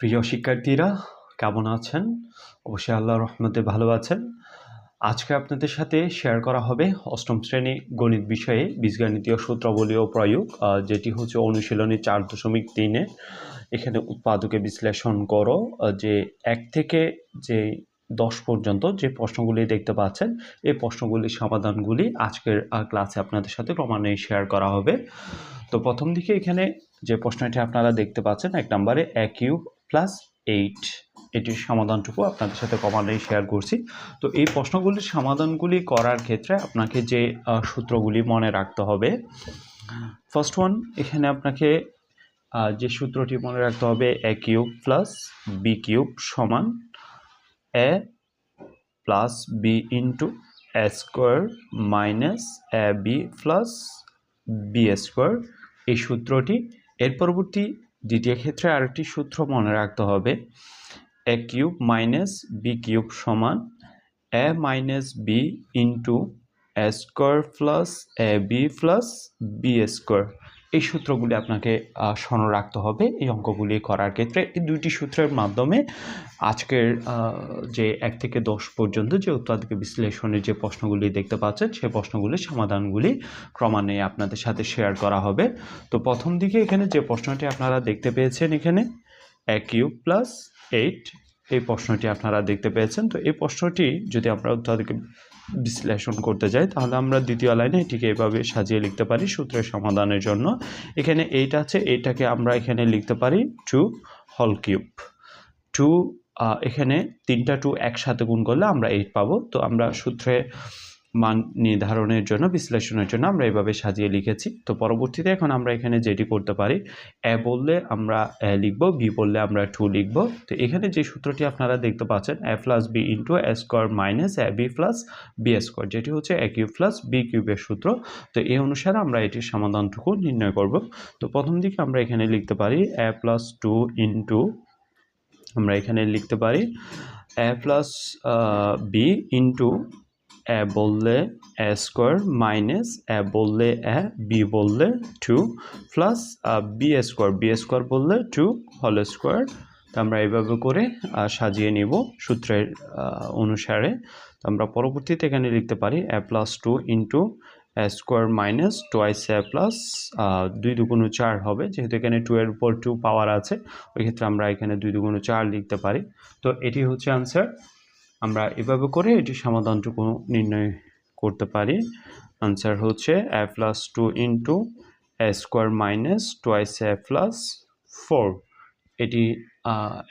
প্রিয় শিক্ষার্থীরা, কেমন আছেন? অবশ্যই আল্লাহ রহমতে ভালো আছেন। আজকে আপনাদের সাথে শেয়ার করা হবে অষ্টম শ্রেণি গণিত বিষয়ে বীজগণিতীয় সূত্রাবলী ও প্রয়োগ যেটি হচ্ছে অনুশীলনী চার দশমিক তিনে। এখানে উৎপাদকে বিশ্লেষণ করো যে এক থেকে যে দশ পর্যন্ত যে প্রশ্নগুলি দেখতে পাচ্ছেন, এই প্রশ্নগুলির সমাধানগুলি আজকের ক্লাসে আপনাদের সাথে ক্রমান্বয়ে শেয়ার করা হবে। তো প্রথম দিকে এখানে যে প্রশ্নটি আপনারা দেখতে পাচ্ছেন, এক নম্বরে এক কিউব প্লাস এইট এটির সমাধানটুকু আপনাদের সাথে ক্রমান্বয়ে শেয়ার করছি। তো এই প্রশ্নগুলির সমাধানগুলি করার ক্ষেত্রে আপনাকে যে সূত্রগুলি মনে রাখতে হবে ফার্স্ট ওয়ান এখানে আপনাকে যে সূত্রটি মনে রাখতে হবে a cube plus b cube সমান a plus b into a square minus a b plus b square এই সূত্রটি এর পরবর্তী দ্বিতীয় ক্ষেত্রে আরেকটি সূত্র মনে রাখতে হবে। A cube minus b cube সমান a minus b into a square plus a b plus b square. এই সূত্রগুলি আপনাকে স্মরণ রাখতে হবে। এই অঙ্কগুলি করার ক্ষেত্রে এই দুইটি সূত্রের মাধ্যমে আজকের যে এক থেকে দশ পর্যন্ত যে উৎপাদক বিশ্লেষণের যে প্রশ্নগুলি দেখতে পাচ্ছেন সেই প্রশ্নগুলির সমাধানগুলি ক্রমান্বয়ে আপনাদের সাথে শেয়ার করা হবে। তো প্রথম দিকে এখানে যে প্রশ্নটি আপনারা দেখতে পেয়েছেন এখানে, এক কিউব প্লাস এইট এই প্রশ্নটি আপনারা দেখতে পেয়েছেন। তো এই প্রশ্নটি যদি আমরা উৎপাদকে বিশ্লেষণ করতে যাই, তাহলে আমরা দ্বিতীয় লাইনে এটিকে এভাবে সাজিয়ে লিখতে পারি সূত্রের সমাধানের জন্য। এখানে এইটা আছে, এইটাকে আমরা এখানে লিখতে পারি টু হল কিউব টু এখানে তিনটা টু একসাথে গুণ করলে আমরা এইট পাবো। তো আমরা সূত্রে মান নির্ধারণের জন্য, বিশ্লেষণের জন্য আমরা এভাবে সাজিয়ে লিখেছি। তো পরবর্তীতে এখন আমরা এখানে যেটি করতে পারি, এ বললে আমরা, এ লিখব, বি বললে আমরা টু লিখব। তো এখানে যে সূত্রটি আপনারা দেখতে পাচ্ছেন, a plus b into a square minus a b plus b square, যেটি হচ্ছে এ কিউব প্লাস বি কিউবের সূত্র। তো এই অনুসারে আমরা এটির সমাধানটুকু নির্ণয় করব। তো প্রথম দিকে আমরা এখানে লিখতে পারি, এ প্লাস টু ইন্টু, আমরা এখানে লিখতে পারি, a plus b into a বললে এ স্কোয়ার মাইনাস এ বললে এ, বি বললে two plus b square. B square বললে টু হল স্কোয়ার। তো আমরা এইভাবে করে সাজিয়ে নিব সূত্রের অনুসারে। তো আমরা পরবর্তীতে এখানে লিখতে পারি a plus two into a square minus twice a plus দুই দুগুণ চার হবে। যেহেতু এখানে টু এর উপর টু পাওয়ার আছে, ওই ক্ষেত্রে আমরা এখানে দুই দুগুণ চার লিখতে পারি। তো এটি হচ্ছে আনসার। আমরা এভাবে করে এটির সমাধানটুকু নির্ণয় করতে পারি। আনসার হচ্ছে a plus two into a square minus twice a plus four এটি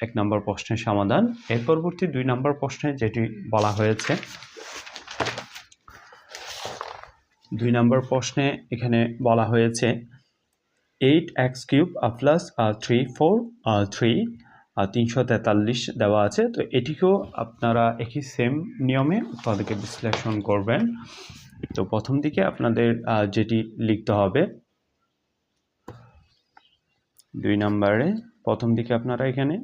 এক নম্বর প্রশ্নের সমাধান। এর পরবর্তী দুই নম্বর প্রশ্নে যেটি বলা হয়েছে, দুই নম্বর প্রশ্নে এখানে বলা হয়েছে eight x cube plus three four three তিনশো তেতাল্লিশ দেওয়া আছে। তো এটিকেও আপনারা একই সেম নিয়মে তাদেরকে বিশ্লেষণ করবেন। তো প্রথম দিকে আপনাদের যেটি লিখতে হবে, দুই নম্বরে, প্রথম দিকে আপনারা এখানে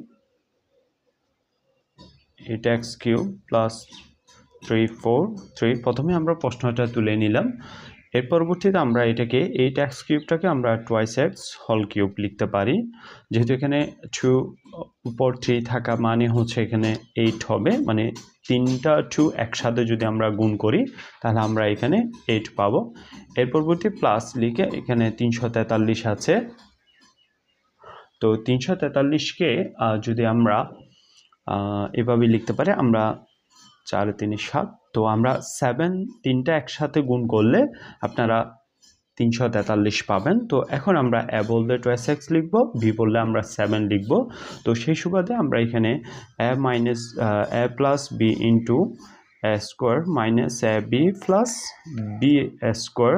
eight x cube plus three four three প্রথমে আমরা প্রশ্নটা তুলে নিলাম। এর পরবর্তীতে আমরা এটাকে, এই ট্যাক্স কিউবটাকে আমরা টোয়াইস এক্স হল কিউব লিখতে পারি। যেহেতু এখানে টু উপর থ্রি থাকা মানে হচ্ছে এখানে এইট হবে মানে তিনটা টু একসাথে যদি আমরা গুণ করি, তাহলে আমরা এখানে এইট পাবো। এর পরবর্তী প্লাস লিখে এখানে তিনশো তেতাল্লিশ আছে। তো তিনশো তেতাল্লিশকে যদি আমরা এভাবে লিখতে পারি, আমরা চার, তিনে, সাত। তো আমরা সেভেন তিনটা একসাথে গুণ করলে আপনারা তিনশো তেতাল্লিশ পাবেন। তো এখন আমরা এ বললে টোয়েস এক্স লিখব, বি বললে আমরা সেভেন লিখব। তো সেই সুবাদে আমরা এখানে a minus a plus b into a square minus a b plus b square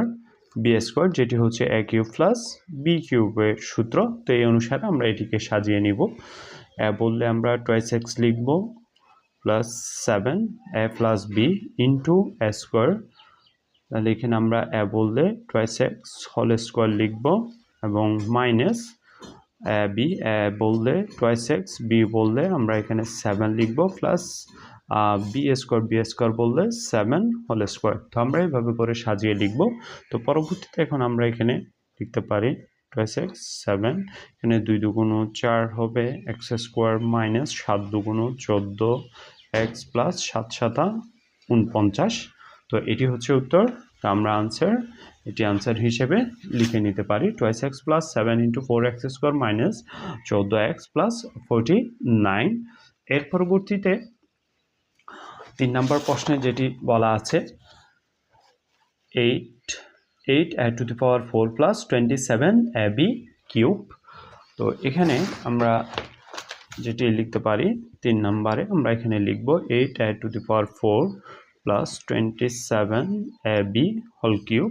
b square যেটি হচ্ছে এ কিউব প্লাস বি কিউবের সূত্র। তো এই অনুসারে আমরা এটিকে সাজিয়ে নিব। এ বললে আমরা টোয়েস এক্স লিখব। Plus seven a plus b into a square তাহলে এখানে আমরা এ বললে টোয়াইস এক্স হোল স্কোয়ার লিখব এবং মাইনাস এ বি এ বললে টোয়াইস এক্স বি বললে আমরা এখানে সেভেন লিখব plus b square b square বললে সেভেন হোল স্কোয়ার তো আমরা এইভাবে করে সাজিয়ে লিখব। তো পরবর্তীতে এখন আমরা এখানে লিখতে পারি টোয়াইস এক্স সেভেন এখানে দুই দুগুণ চার হবে এক্স স্কোয়ার মাইনাস সাত দুগুণ চোদ্দ। এক্স প্লাস সাত সাতা উনপঞ্চাশ। তো এটি হচ্ছে উত্তর। তো আমরা আনসার এটি আনসার হিসেবে লিখে নিতে পারি। Twice x plus seven into four x square minus চোদ্দ এক্স প্লাস ফোরটি নাইন এর পরবর্তীতে তিন নম্বর প্রশ্নে যেটি বলা আছে eight eight a to the power four plus twenty seven a b cube তো এখানে আমরা যেটি লিখতে পারি তিন নম্বরে আমরা এখানে লিখব eight a to the power four plus twenty seven a b whole cube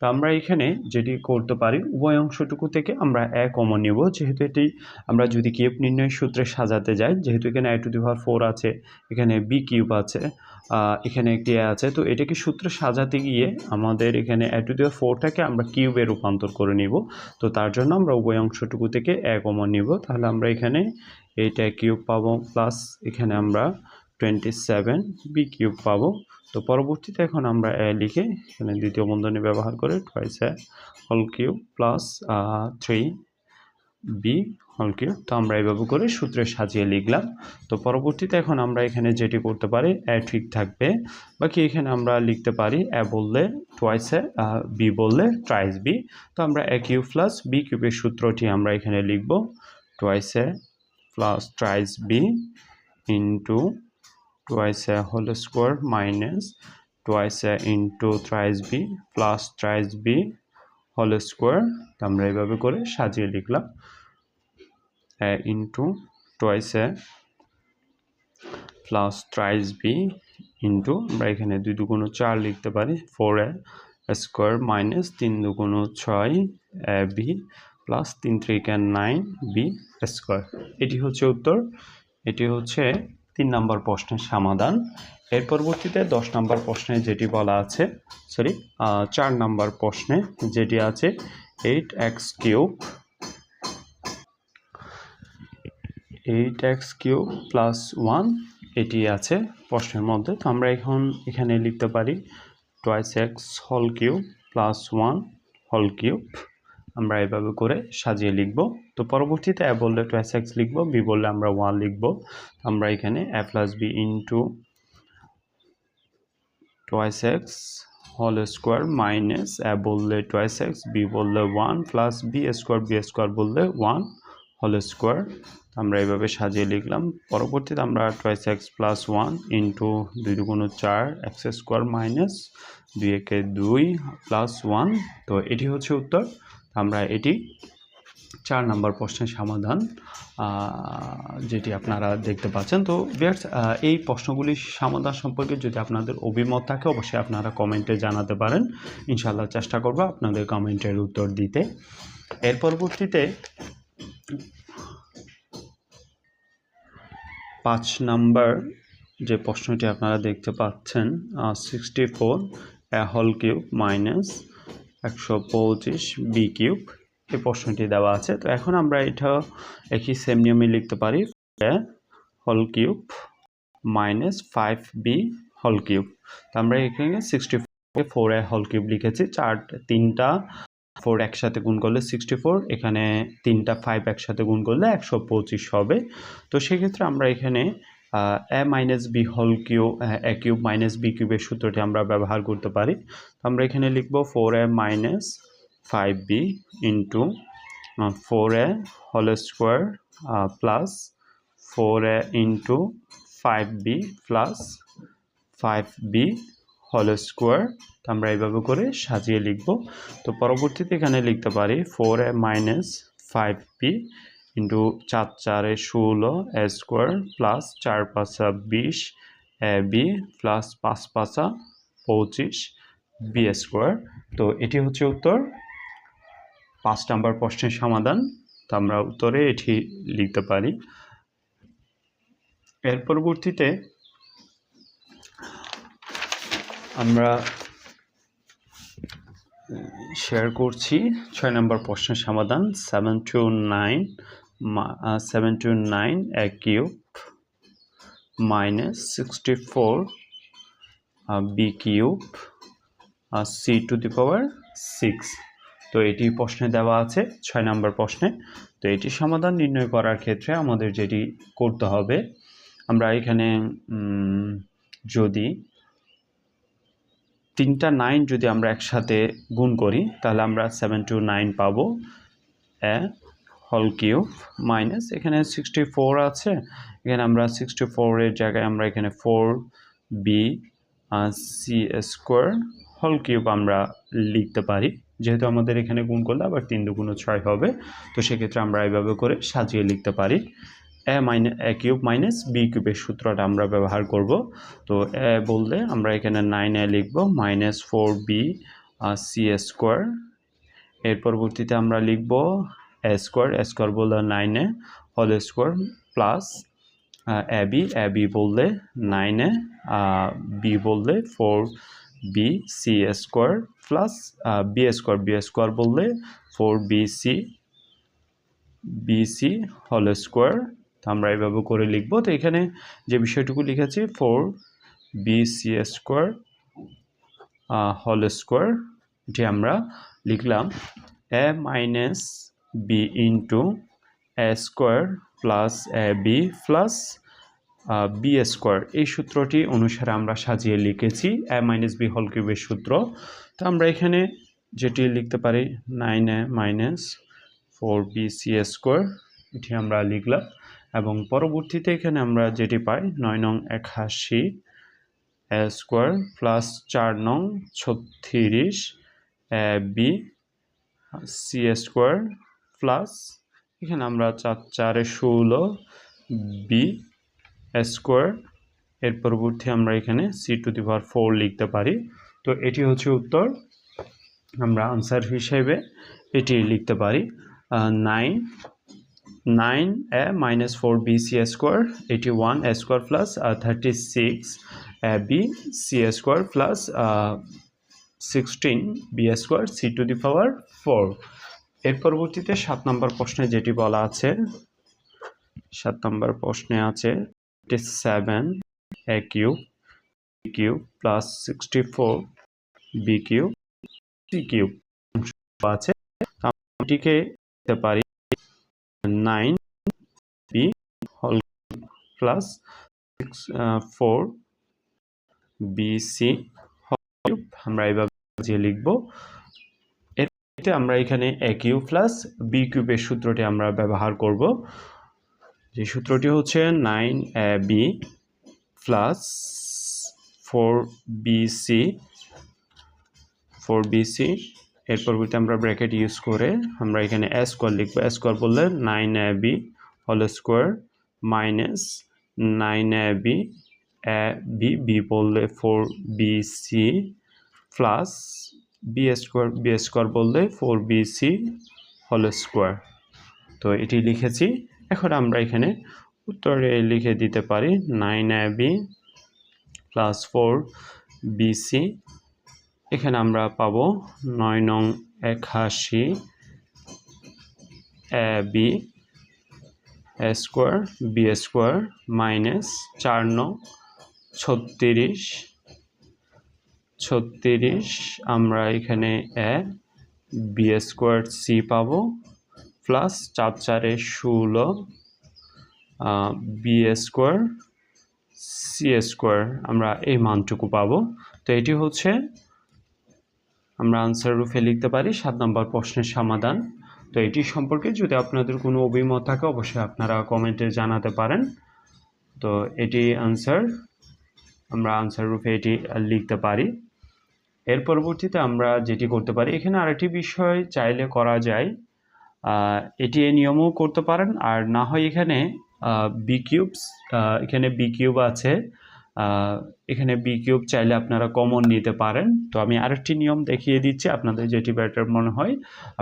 তো আমরা এখানে যেটি করতে পারি, উভয় অংশটুকু থেকে আমরা এক কমন নিব। যেহেতু এটি আমরা যদি কিউব নির্ণয় সূত্রে সাজাতে যাই, যেহেতু এখানে a to the power four আছে, এখানে বি কিউব আছে এখানে একটি এ আছে, তো এটাকে সূত্রে সাজাতে গিয়ে আমাদের এখানে আই টু দি পাওয়ার ফোরটাকে আমরা কিউবে রূপান্তর করে নিব। তো তার জন্য আমরা উভয় অংশটুকু থেকে এক কমন নিব। তাহলে আমরা এখানে এইটা কিউব পাবো প্লাস এখানে আমরা টোয়েন্টি সেভেন বি কিউব পাবো। তো পরবর্তীতে এখন আমরা এ লিখে এখানে দ্বিতীয় বন্ধনী ব্যবহার করে twice a whole cube plus three b whole cube তো আমরা এইভাবে করে সূত্রে সাজিয়ে লিখলাম। তো পরবর্তীতে এখন আমরা এখানে যেটি করতে পারি এ ঠিক থাকবে। বাকি এখানে আমরা লিখতে পারি এ বললে টয়েস এ বি বললে ট্রাইস বি তো আমরা এ কিউব প্লাস বি কিউবের সূত্রটি আমরা এখানে লিখব twice a plus thrice b into twice a whole square minus twice a into thrice b plus thrice b whole square আমরা এইভাবে করে সাজিয়ে লিখলাম। a into twice a plus thrice b into আমরা এখানে দুই দুগুণ চার লিখতে পারি ফোর এ স্কোয়ার মাইনাস তিন দুগুণ ছয় এ বি প্লাস তিন ত্রিকে নাইন বি স্কোয়ার এটি হচ্ছে উত্তর, এটি হচ্ছে তিন নম্বর প্রশ্নের সমাধান। এর পরবর্তীতে দশ নম্বর প্রশ্নে যেটি বলা আছে সরি চার নম্বর প্রশ্নে যেটি আছে eight x cube eight x cube plus one এটি আছে প্রশ্নের মধ্যে। তো আমরা এখন এখানে লিখতে পারি twice x whole cube plus one whole cube আমরা এভাবে করে সাজিয়ে লিখব। তো পরবর্তীতে এ বললে টোয়াইস এক্স লিখব বি বললে আমরা ওয়ান লিখব। আমরা এখানে a plus b into twice x whole square minus a বললে টোয়াইস এক্স বি বললে one plus b square b square বললে ওয়ান হোল স্কোয়ার আমরা এইভাবে সাজিয়ে লিখলাম। পরবর্তীতে আমরা twice x plus one into দুই দুগুণ চার এক্স স্কোয়ার মাইনাস দুই একে দুই প্লাস ওয়ান তো এটি হচ্ছে উত্তর। আমরা এটি চার নম্বর প্রশ্নের সমাধান যেটি আপনারা দেখতে পাচ্ছেন। তো বিয়ার্স এই প্রশ্নগুলির সমাধান সম্পর্কে যদি আপনাদের অভিমত থাকে, অবশ্যই আপনারা কমেন্টে জানাতে পারেন। ইনশাল্লাহ চেষ্টা করব আপনাদের কমেন্টের উত্তর দিতে। এর পরবর্তীতে পাঁচ নাম্বার যে প্রশ্নটি আপনারা দেখতে পাচ্ছেন sixty four whole cube minus একশো পঁচিশ বি কিউব এই প্রশ্নটি দেওয়া আছে। তো এখন আমরা এটা একই সেম নিয়মে লিখতে পারি whole cube minus five b whole cube তো আমরা এখানে sixty four a whole cube লিখেছি, চার, তিনটা ফোর একসাথে গুণ করলে সিক্সটি ফোর এখানে তিনটা ফাইভ একসাথে গুণ করলে একশো পঁচিশ হবে। তো সেক্ষেত্রে আমরা এখানে a minus b whole cube a cube minus b কিউবের সূত্রটি আমরা ব্যবহার করতে পারি। আমরা এখানে লিখব four a minus five b into four a whole square plus four a into five b plus five b whole square আমরা এইভাবে করে সাজিয়ে লিখব। তো পরবর্তীতে এখানে লিখতে পারি four a minus five b into চার চারে ষোলো এ স্কোয়ার প্লাস চার পাঁচা বিশ এ বি প্লাস পাঁচ পাঁচা পঁচিশ বি স্কোয়ার। তো এটি হচ্ছে উত্তর। পাঁচ নাম্বার প্রশ্নের সমাধান, তো আমরা উত্তরে এটি লিখতে পারি। এর পরবর্তীতে আমরা শেয়ার করছি। ছয় নম্বর প্রশ্নের সমাধান seven two nine seven two nine a cube minus sixty four b cube c to the power six তো তো এটি প্রশ্নে দেওয়া আছে, ছয় নম্বর প্রশ্নে। তো এটি সমাধান নির্ণয় করার ক্ষেত্রে আমাদের যেটি করতে হবে, আমরা এখানে যদি তিনটা নাইন যদি আমরা একসাথে গুণ করি, তাহলে আমরা সেভেন টু নাইন পাবো হল কিউব মাইনাস এখানে সিক্সটি ফোর আছে, এখানে আমরা সিক্সটি ফোরের জায়গায় আমরা এখানে four b c square whole cube আমরা লিখতে পারি, যেহেতু আমাদের এখানে গুণ করলে আবার তিন দুগুণ ছয় হবে, তো সেক্ষেত্রে আমরা এইভাবে করে সাজিয়ে লিখতে পারি। A minus a cube minus b কিউবের সূত্রটা আমরা ব্যবহার করব, তো এ বললে আমরা এখানে নাইন এ লিখব minus four b c square এর পরবর্তীতে আমরা লিখব স্কোয়ার স্কোয়ার বললে নাইনে whole square plus a b a b বললে নাইনে বি বললে four b c square plus b square b square বললে four b c b c whole square আমরা এইভাবে করে লিখব। তো এখানে যে বিষয়টুকু লিখেছি four b c square whole square এটি আমরা লিখলাম। A minus b into a square plus a b plus b square এই সূত্রটি অনুসারে আমরা সাজিয়ে লিখেছি এ মাইনাস বি হল কিউবের সূত্র। তো আমরা এখানে যেটি লিখতে পারি nine a minus four b c square এটি আমরা লিখলাম। এবং পরবর্তীতে এখানে আমরা যেটি পাই, নয় নং একাশি এ স্কোয়ার প্লাস চার নং ছত্রিশ a b c square plus এখানে আমরা চার চারে ষোলো বি স্কোয়ার। এর পরবর্তী আমরা এখানে c to the power four লিখতে পারি। তো এটি হচ্ছে উত্তর। আমরা আনসার হিসেবে এটি লিখতে পারি। Nine nine a minus four b c square eighty one a square plus thirty six b c square plus sixteen b square c to the power four. এর পরবর্তীতে সাত নম্বর প্রশ্নে যেটি বলা আছে, সাত নম্বর প্রশ্নে আছে seven a cube Q plus sixty four b cube c cube আছে। এটিকে দিতে পারি nine b whole plus six four b c cube আমরা এইভাবে যে লিখব। এতে আমরা এখানে এ কিউব প্লাস বি কিউবের সূত্রটি আমরা ব্যবহার করব। যে সূত্রটি হচ্ছে nine a b plus four b c four b c এর পরবর্তী আমরা ব্র্যাকেট ইউজ করে আমরা এখানে এ স্কোয়ার লিখব। এ স্কোয়ার বললে nine a b whole square minus nine a b a b b বললে four b c plus b square b square বললে four b c whole square তো এটি লিখেছি। এখন আমরা এখানে উত্তরে লিখে দিতে পারি nine a b plus four b c এখানে আমরা পাবো নয় নং একাশি a b a square b square minus চার নং ছত্রিশ ছত্রিশ, আমরা এখানে এ বি স্কোয়ার সি পাবো, প্লাস চার চারে ষোলো বি স্কোয়ার সি স্কোয়ার, আমরা এই মানটুকু পাবো। তো এটি হচ্ছে, আমরা আনসার রূপে লিখতে পারি সাত নম্বর প্রশ্নের সমাধান। তো এটি সম্পর্কে যদি আপনাদের কোনো অভিমত থাকে, অবশ্যই আপনারা কমেন্টে জানাতে পারেন। তো এটি আনসার, আমরা আনসার রূপে এটি লিখতে পারি। এর পরবর্তীতে আমরা যেটি করতে পারি, এখানে আরেকটি বিষয় চাইলে করা যায় এটি এই নিয়মও করতে পারেন, আর না হয় এখানে বি কিউবস এখানে বি কিউব আছে এখানে বি কিউব চাইলে আপনারা কমন নিতে পারেন। তো আমি আরেকটি নিয়ম দেখিয়ে দিচ্ছি, আপনাদের যেটি বেটার মনে হয়,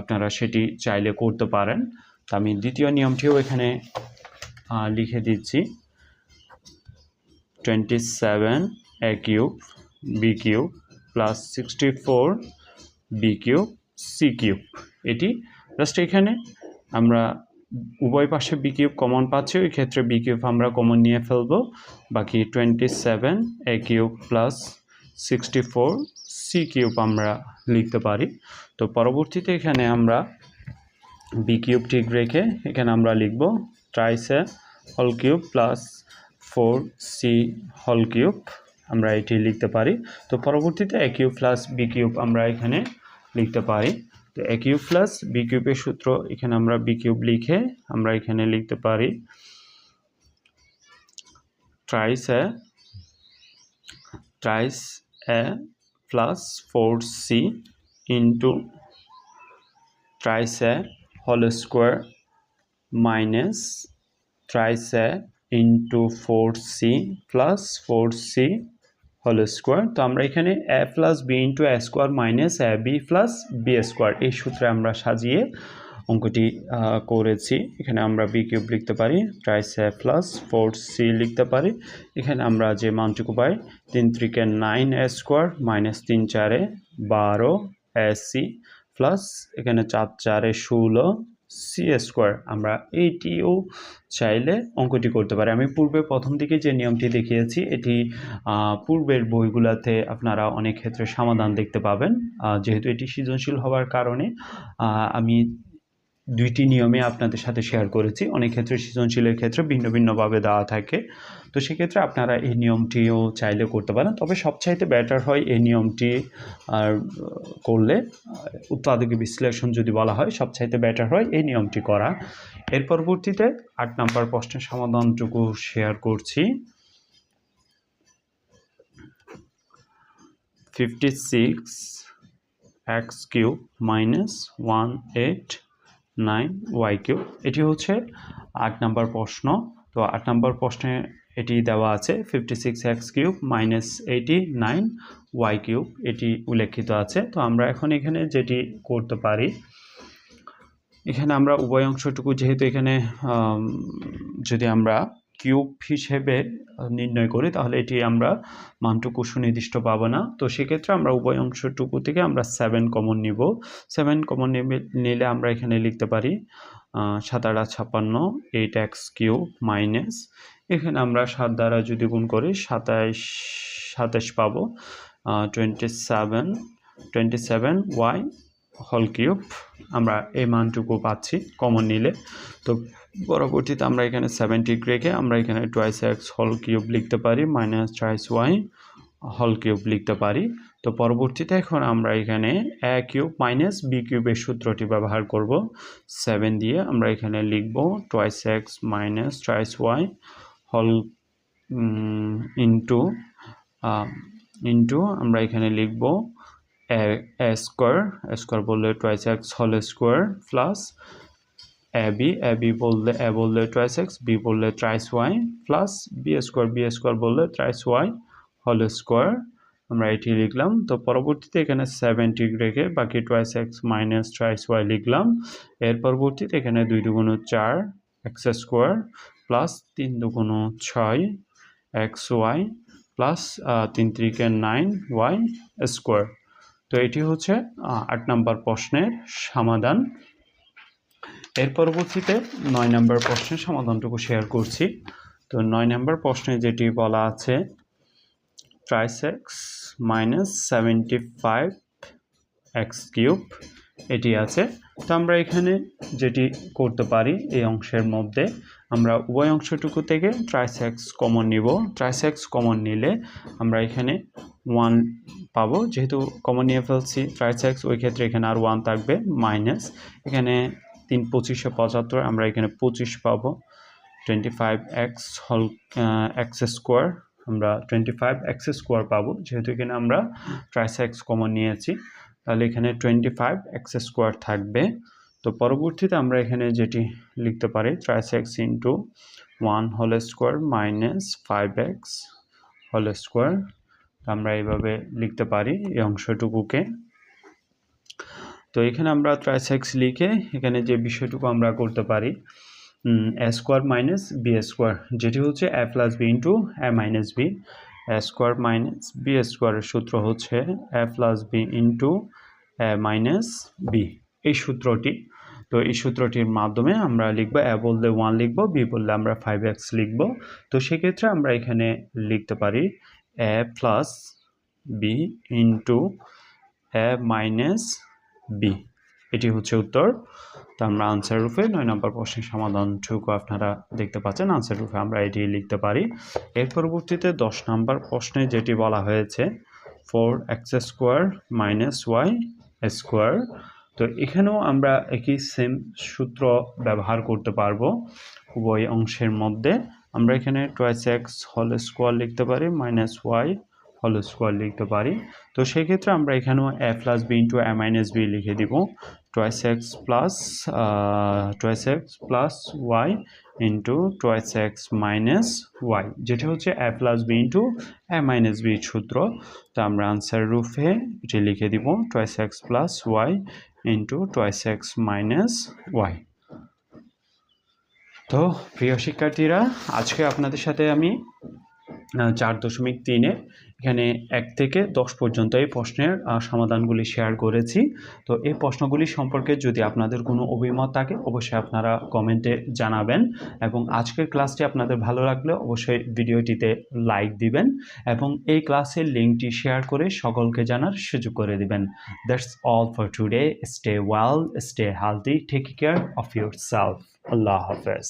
আপনারা সেটি চাইলে করতে পারেন। তো আমি দ্বিতীয় নিয়মটিও এখানে লিখে দিচ্ছি। Twenty seven a cube b cube plus sixty four b cube c cube এটি জাস্ট এখানে আমরা উভয় পাশে বি কিউব কমন পাচ্ছি, ওই ক্ষেত্রে বি কিউব আমরা কমন নিয়ে ফেলব। বাকি twenty seven a cube plus sixty four c cube আমরা লিখতে পারি। তো পরবর্তীতে এখানে আমরা বি কিউব ঠিক রেখে এখানে আমরা লিখব thrice a whole cube plus four c whole cube আমরা এটি লিখতে পারি। তো পরবর্তীতে a cube plus b cube আমরা এখানে লিখতে পারি। তো এ কিউব প্লাস বি কিউবের সূত্র এখানে আমরা বি কিউব লিখে আমরা এখানে লিখতে পারি। Thrice a thrice a plus four c into thrice a whole square minus thrice a into four c plus four c whole square তো আমরা এখানে a plus b into a square minus a b plus b square এই সূত্রে আমরা সাজিয়ে অঙ্কটি করেছি। এখানে আমরা বি কিউব লিখতে পারি thrice a plus four c লিখতে পারি। এখানে আমরা যে মানটুকু পাই, তিন ত্রিকে নাইন এ স্কোয়ার মাইনাস তিন চারে বারো এ সি প্লাস এখানে চার, চারে ষোলো সি স্কোয়ার আমরা এইটিও চাইলে অঙ্কটি করতে পারি। আমি পূর্বে প্রথম দিকে যে নিয়মটি দেখিয়েছি, এটি পূর্বের বইগুলোতে আপনারা অনেক ক্ষেত্রে সমাধান দেখতে পাবেন। যেহেতু এটি সৃজনশীল হওয়ার কারণে আমি দুইটি নিয়মে আপনাদের সাথে শেয়ার করেছি। অনেক ক্ষেত্রে সৃজনশীলের ক্ষেত্রে ভিন্ন ভিন্নভাবে দেওয়া থাকে। তো সেক্ষেত্রে আপনারা এই নিয়মটিও চাইলে করতে পারেন। তবে সবচাইতে বেটার হয় এই নিয়মটি, আর, করলে, উৎপাদকী বিশ্লেষণ যদি বলা হয়, সবচাইতে বেটার হয় এই নিয়মটি করা। এর পরবর্তীতে আট নাম্বার প্রশ্নের সমাধানটুকু শেয়ার করছি। Fifty six x cube minus one eight nine y cube. এটি হচ্ছে আট নাম্বার প্রশ্ন। তো আট নাম্বার প্রশ্নে এটি দেওয়া আছে fifty six x cube minus eighty nine y cube. এটি উল্লেখিত আছে। তো আমরা এখন এখানে যেটি করতে পারি, এখানে আমরা উভয় অংশটুকু যেহেতু এখানে যদি আমরা কিউব হিসেবে নির্ণয় করি, তাহলে এটি আমরা মানটুকু সুনির্দিষ্ট পাবো না। তো সেক্ষেত্রে আমরা উভয় অংশটুকু থেকে আমরা সেভেন কমন নিব। সেভেন কমন নিলে আমরা এখানে লিখতে পারি সাতারা ছাপ্পান্ন এইট এক্স কিউব মাইনাস এখানে আমরা সাত দ্বারা যদি গুণ করি, সাতাইশ সাতাইশ পাবো। Twenty seven twenty seven y whole cube, আমরা এই মানটুকু পাচ্ছি কমন নিলে। তো পরবর্তীতে আমরা এখানে সেভেন্টি রেখে আমরা এখানে টুয়াইস এক্স হল কিউব লিখতে পারি minus twice y whole cube লিখতে পারি। তো পরবর্তীতে এখন আমরা এখানে এ কিউব মাইনাস বি কিউবের সূত্রটি ব্যবহার করব। সেভেন দিয়ে আমরা এখানে লিখব twice X minus twice Y হল ইন্টু ইন্টু আমরা এখানে লিখব এ স্কোয়ার স্কোয়ার বললে টুয়াইস এক্স হল square plus A B A B বললে এ বললে টুয়াইস এক্স বি বললে thrice Y plus B square B square বললে ট্রাইস ওয়াই হল স্কোয়ার আমরা এটি লিখলাম। তো পরবর্তীতে এখানে সেভেন্টি রেখে বাকি twice x minus thrice y লিখলাম। এর পরবর্তীতে এখানে দুই দুগুণ চার এক্স স্কোয়ার প্লাস তিন দুগুণ ছয় এক্স ওয়াই প্লাস তিন ত্রিকে নাইন ওয়াই স্কোয়ার তো এটি হচ্ছে আট নম্বর প্রশ্নের সমাধান। এর পরবর্তীতে নয় নম্বর প্রশ্নের সমাধানটুকু শেয়ার করছি। তো নয় নম্বর প্রশ্নে যেটি বলা আছে thrice x minus seventy five x cube এটি আছে। তো আমরা এখানে যেটি করতে পারি, এই অংশের মধ্যে আমরা উভয় অংশটুকু থেকে ট্রাইসেক্স কমন নিব। ট্রাইসেক্স কমন নিলে আমরা এখানে ওয়ান পাবো। যেহেতু কমন নিয়ে ফেলছি ট্রাইসেক্স ওই ক্ষেত্রে এখানে আর ওয়ান থাকবে মাইনাস এখানে তিন পঁচিশে পঁচাত্তর, আমরা এখানে পঁচিশ পাবো। Twenty five x whole x square আমরা টোয়েন্টি ফাইভ এক্স স্কোয়ার পাবো। যেহেতু এখানে আমরা ট্রাইস এক্স কমন নিয়েছি, তাহলে এখানে টোয়েন্টি ফাইভ এক্স স্কোয়ার থাকবে। তো পরবর্তীতে আমরা এখানে যেটি লিখতে পারি thrice x into one whole square minus five x whole square আমরা এইভাবে লিখতে পারি এই অংশটুকুকে। তো এখানে আমরা ট্রাইসেক্স লিখে এখানে যে বিষয়টুকু আমরা করতে পারি a square minus b square যেটি হচ্ছে a plus b into a minus b a square minus b স্কোয়ারের সূত্র হচ্ছে a plus b into a minus b এই সূত্রটি। তো এই সূত্রটির মাধ্যমে আমরা লিখব এ বললে ওয়ান লিখব বি বললে আমরা ফাইভ এক্স লিখব। তো সেক্ষেত্রে আমরা এখানে লিখতে পারি a plus b into a minus b এটি হচ্ছে উত্তর। তো আমরা আনসার রূপে নয় নম্বর প্রশ্নের সমাধানটুকু আপনারা দেখতে পাচ্ছেন। আনসার রূপে আমরা এটি লিখতে পারি। এর পরবর্তীতে দশ নম্বর প্রশ্নে যেটি বলা হয়েছে four x square minus y square তো এখানেও আমরা একই সেম সূত্র ব্যবহার করতে পারব উভয় অংশের মধ্যে। আমরা এখানে টোয়াইস এক্স হল স্কোয়ার লিখতে পারি মাইনাস ওয়াই হল স্কোয়ার লিখতে পারি। তো সেক্ষেত্রে আমরা এখানেও a plus b into a minus b লিখে দিব। Twice x plus twice x plus y into twice x minus y যেটা হচ্ছে a plus b into a minus b সূত্র। তো আমরা আনসার রূপে এটি লিখে দিব twice x plus y into twice x minus y তো প্রিয় শিক্ষার্থীরা, আজকে আপনাদের সাথে আমি চার দশমিক তিনে এখানে এক থেকে দশ পর্যন্ত এই প্রশ্নের সমাধানগুলি শেয়ার করেছি। তো এই প্রশ্নগুলি সম্পর্কে যদি আপনাদের কোনো অভিমত থাকে, অবশ্যই আপনারা কমেন্টে জানাবেন এবং আজকের ক্লাসটি আপনাদের ভালো লাগলে অবশ্যই ভিডিওটিতে লাইক দিবেন এবং এই ক্লাসের লিঙ্কটি শেয়ার করে সকলকে জানার সুযোগ করে দিবেন। That's all for today stay well stay healthy take care of yourself আল্লাহ হাফেজ।